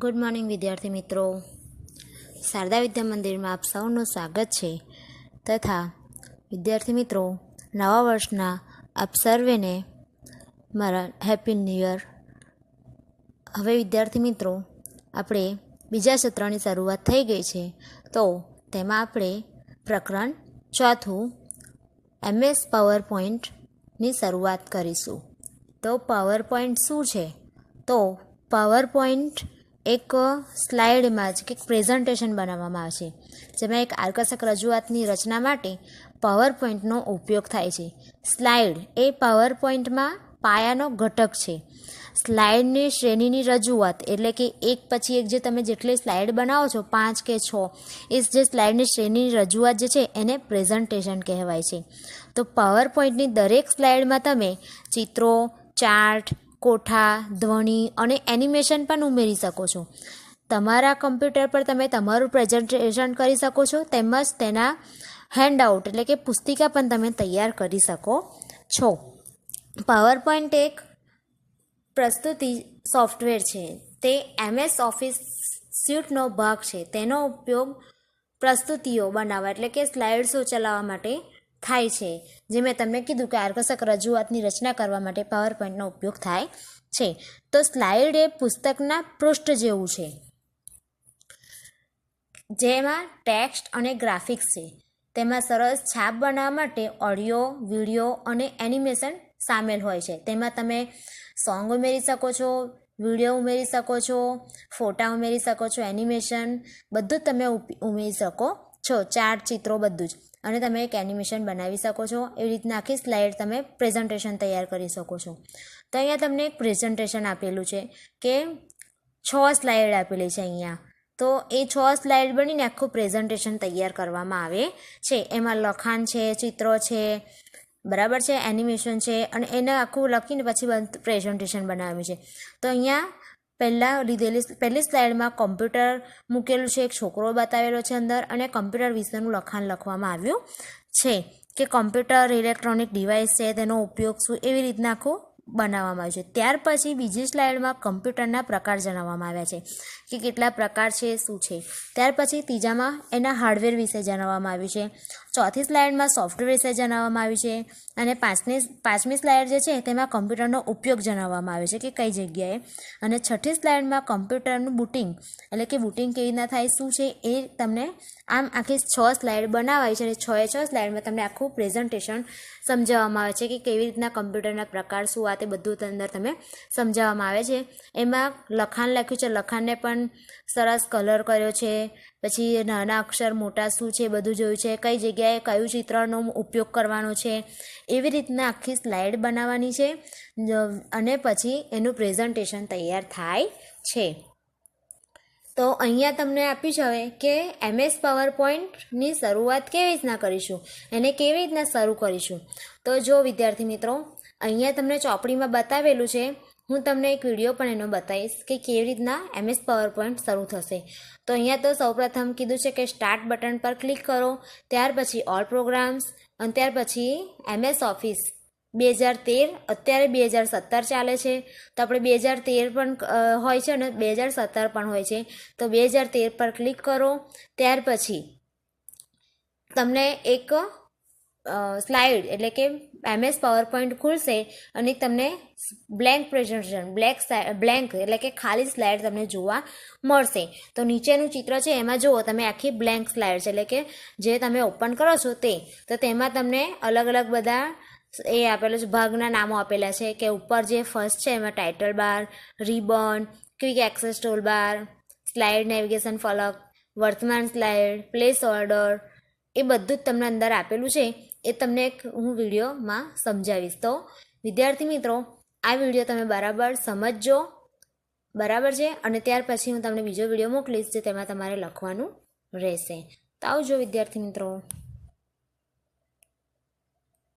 Good morning વિદ્યાર્થી મિત્રો. શારદા વિદ્યા મંદિરમાં આપ સૌનું સ્વાગત છે. તથા, વિદ્યાર્થી મિત્રો, નવા વર્ષના આપ સર્વેને મારા હેપી ન્યૂ યર હવે વિદ્યાર્થી મિત્રો, આપણે બીજા સત્રની શરૂઆત થઈ ગઈ છે. તો, તેમાં આપણે પ્રકરણ ચોથું એમએસ પાવર પોઈન્ટની શરૂઆત કરીશું. તો પાવર પોઈન્ટ શું છે? તો પાવર પોઈન્ટ એક સ્લાઇડમાં જ કે પ્રેઝન્ટેશન બનાવવામાં આવે છે જેમાં એક આકર્ષક રજૂઆતની રચના માટે પાવર પોઈન્ટનો ઉપયોગ થાય છે. સ્લાઇડ એ પાવર પોઈન્ટમાં પાયાનો ઘટક છે. સ્લાઇડની શ્રેણીની રજૂઆત એટલે કે એક પછી એક જે તમે જેટલી સ્લાઇડ બનાવો છો, પાંચ કે છ, એ જે સ્લાઇડની શ્રેણીની રજૂઆત જે છે એને પ્રેઝન્ટેશન કહેવાય છે. તો પાવર પોઈન્ટની દરેક સ્લાઇડમાં તમે ચિત્રો, ચાર્ટ કોઠા, ધ્વનિ અને એનિમેશન પણ ઉમેરી શકો છો. તમારા કમ્પ્યુટર પર તમે તમારું પ્રેઝન્ટેશન કરી શકો છો, તેમજ તેના હેન્ડઆઉટ એટલે કે પુસ્તિકા પણ તમે તૈયાર કરી શકો છો. પાવર પોઈન્ટ એક પ્રસ્તુતિ સોફ્ટવેર છે. તે એમએસ ઓફિસ સ્યુટનો ભાગ છે. તેનો ઉપયોગ પ્રસ્તુતિઓ બનાવવા એટલે કે સ્લાઇડ્સો ચલાવવા માટે થાય છે. જે મેં તમને કીધું કે આકર્ષક રજૂઆતની રચના કરવા માટે પાવર પોઈન્ટનો ઉપયોગ થાય છે. તો સ્લાઇડ એ પુસ્તકના પૃષ્ઠ જેવું છે. જેમાં ટેક્સ્ટ અને ગ્રાફિક્સ છે. તેમાં સરસ છાપ બનાવવા માટે ઓડિયો વીડિયો અને એનિમેશન સામેલ હોય છે. તેમાં તમે સોંગ ઉમેરી શકો છો વીડિયો ઉમેરી શકો છો ફોટા ઉમેરી શકો છો એનિમેશન બધું તમે ઉમેરી શકો છો. ચાર્ટ ચિત્રો બધું જ. અને તમે એક એનિમેશન બનાવી શકો છો. એવી રીતના આખી સ્લાઇડ તમે પ્રેઝન્ટેશન તૈયાર કરી શકો છો. તો અહીંયા તમને એક પ્રેઝન્ટેશન આપેલું છે કે છ સ્લાઇડ આપેલી છે અહીંયા. તો એ છ સ્લાઇડ બનીને આખું પ્રેઝન્ટેશન તૈયાર કરવામાં આવે છે. એમાં લખાણ છે, ચિત્રો છે, બરાબર છે એનિમેશન છે અને એને આખું લખીને પછી પ્રેઝન્ટેશન બનાવ્યું છે. તો અહીંયા પહેલાં લીધેલી પહેલી સ્લાઇડમાં કોમ્પ્યુટર મૂકેલું છે, એક છોકરો બતાવેલો છે અંદર અને કોમ્પ્યુટર વિશેનું લખાણ લખવામાં આવ્યું છે કે કોમ્પ્યુટર ઇલેક્ટ્રોનિક ડિવાઇસ છે, તેનો ઉપયોગ શું, એવી રીતના આખું બનાવવામાં આવ્યું છે. ત્યાર પછી બીજી સ્લાઇડમાં કમ્પ્યુટરના પ્રકાર જણાવવામાં આવ્યા છે કે કેટલા પ્રકાર છે, શું છે. ત્યાર પછી ત્રીજામાં એના હાર્ડવેર વિશે જણાવવામાં આવ્યું છે. ચોથી સ્લાઇડમાં સોફ્ટવેર વિશે જણાવવામાં આવ્યું છે. અને પાંચમી પાંચમી સ્લાઇડ જે છે તેમાં કમ્પ્યુટરનો ઉપયોગ જણાવવામાં આવ્યો છે કે કઈ જગ્યાએ. અને છઠ્ઠી સ્લાઇડમાં કમ્પ્યુટરનું બુટિંગ, એટલે કે બુટિંગ કેવી રીતના થાય, શું છે, એ તમને આમ આખી છ સ્લાઇડ બનાવાય છે અને છ એ છ સ્લાઇડમાં તમને આખું પ્રેઝન્ટેશન સમજાવવામાં આવે છે કે કેવી રીતના કમ્પ્યુટરના પ્રકાર, શું આ તે બધું અંદર તમે સમજાવવામાં આવે છે. એમાં લખાણ લખ્યું છે. લખાણને પણ સરસ કલર કર્યો છે. પછી નાના અક્ષર મોટા શું છે બધું જોયું છે. કઈ જગ્યાએ કયું ચિત્રનો ઉપયોગ કરવાનો છે. એવી રીતના આખી સ્લાઇડ બનાવવાની છે. અને પછી એનું પ્રેઝન્ટેશન તૈયાર થાય છે. તો અહીંયા તમને આપ્યું છે હવે કે એમએસ પાવર પોઈન્ટની શરૂઆત કેવી રીતના કરીશું? એને કેવી રીતના શરૂ કરીશું? તો જો વિદ્યાર્થી મિત્રો અહીંયા તમને ચોપડીમાં બતાવેલું છે. હું તમને એક વીડિયો પણ એનો બતાવીશ કે કેવી રીતના એમએસ પાવર પોઈન્ટ શરૂ થશે. તો અહીંયા તો સૌપ્રથમ કીધું છે કે સ્ટાર્ટ બટન પર ક્લિક કરો, ત્યાર પછી ઓલ પ્રોગ્રામ્સ અને ત્યાર પછી એમએસ ઓફિસ બે હજાર તેર, અત્યારે બે હજાર સત્તર ચાલે છે. તો આપણે બે હજાર તેર પણ હોય છે અને બે હજાર સત્તર પણ હોય છે. તો બે હજાર તેર પર ક્લિક કરો, ત્યાર પછી તમને એક સ્લાઇડ એટલે કે એમએસ પાવર પોઈન્ટ ખુલશે અને તમને બ્લેન્ક પ્રેઝન્ટેશન બ્લેક બ્લેન્ક એટલે કે ખાલી સ્લાઇડ તમને જોવા મળશે. તો નીચેનું ચિત્ર છે, એમાં જુઓ, તમે આખી બ્લેન્ક સ્લાઇડ છે, એટલે કે જે તમે ઓપન કરો છો તે, તો તેમાં તમને અલગ અલગ બધા એ આપેલું છે, ભાગના નામો આપેલા છે, કે ઉપર જે ફર્સ્ટ છે, એમાં title bar ribbon quick access tool bar slide navigation ફલક વર્તમાન સ્લાઇડ પ્લેસ ઓર્ડર એ બધું જ તમને અંદર આપેલું છે. એ તમને એક હું વિડીયોમાં સમજાવીશ. તો, વિદ્યાર્થી મિત્રો, આ વીડિયો તમે બરાબર સમજજો. બરાબર છે? અને ત્યાર પછી હું તમને બીજો વીડિયો મોકલીશ જે તેમાં તમારે લખવાનું રહેશે. તો આવજો વિદ્યાર્થી મિત્રો.